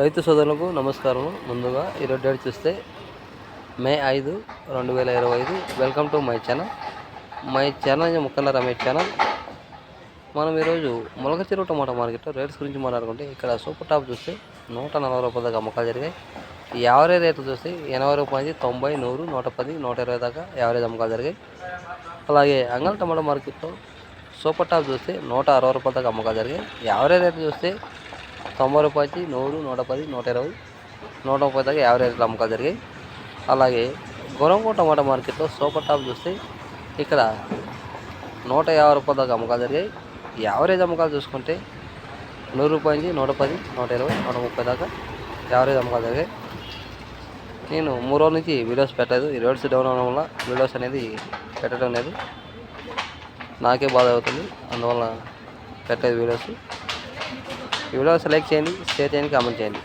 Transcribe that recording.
రైతు సోదరులకు నమస్కారం ముందుగా ఈరోజు డేట్ చూస్తే మే ఐదు రెండు వేల ఇరవై ఐదు. Welcome to my channel my channel Mukkala Ramesh channel మనం ఈరోజు మొలక చెరువు టమాటా మార్కెట్లో రేట్స్ గురించి మాట్లాడుకుంటే ఇక్కడ సూపర్ టాప్ చూస్తే నూట నలభై రూపాయల దాకా అమ్మకాలు జరిగాయి. యావరేజ్ రేట్లు చూస్తే ఎనభై రూపాయల నుంచి తొంభై నూరు నూట పది నూట ఇరవై దాకా యావరేజ్ అమ్మకాలు జరిగాయి. అలాగే అంగల్ టమాటా మార్కెట్లో సూపర్ టాప్ చూస్తే నూట అరవై రూపాయల దాకా అమ్మకాలు జరిగాయి. యావరేజ్ రేట్లు చూస్తే తొంభై రూపాయలకి నూరు నూట పది నూట ఇరవై నూట ముప్పై దాకా యావరేజ్ అమ్మకాలు జరిగాయి. అలాగే గొరంగో టమాటా మార్కెట్లో సూపర్ టాప్ చూస్తే ఇక్కడ నూట యాభై రూపాయల దాకా అమ్మకాలు జరిగాయి. యావరేజ్ అమ్మకాలు చూసుకుంటే నూరు రూపాయల నుంచి నూట పది నూట ఇరవై నూట ముప్పై దాకా యావరేజ్ అమ్మకాలు జరిగాయి. నేను మూడు రోజుల నుంచి వీడియోస్ పెట్టలేదు. ఈ రోడ్స్ డౌన్ అవడం వల్ల వీడియోస్ అనేది పెట్టడం లేదు. నాకే బాధ అవుతుంది. అందువల్ల పెట్టలేదు వీడియోస్. ఈ వీడియోస్ లైక్ చేయండి షేర్ చేయండి కామెంట్ చేయండి.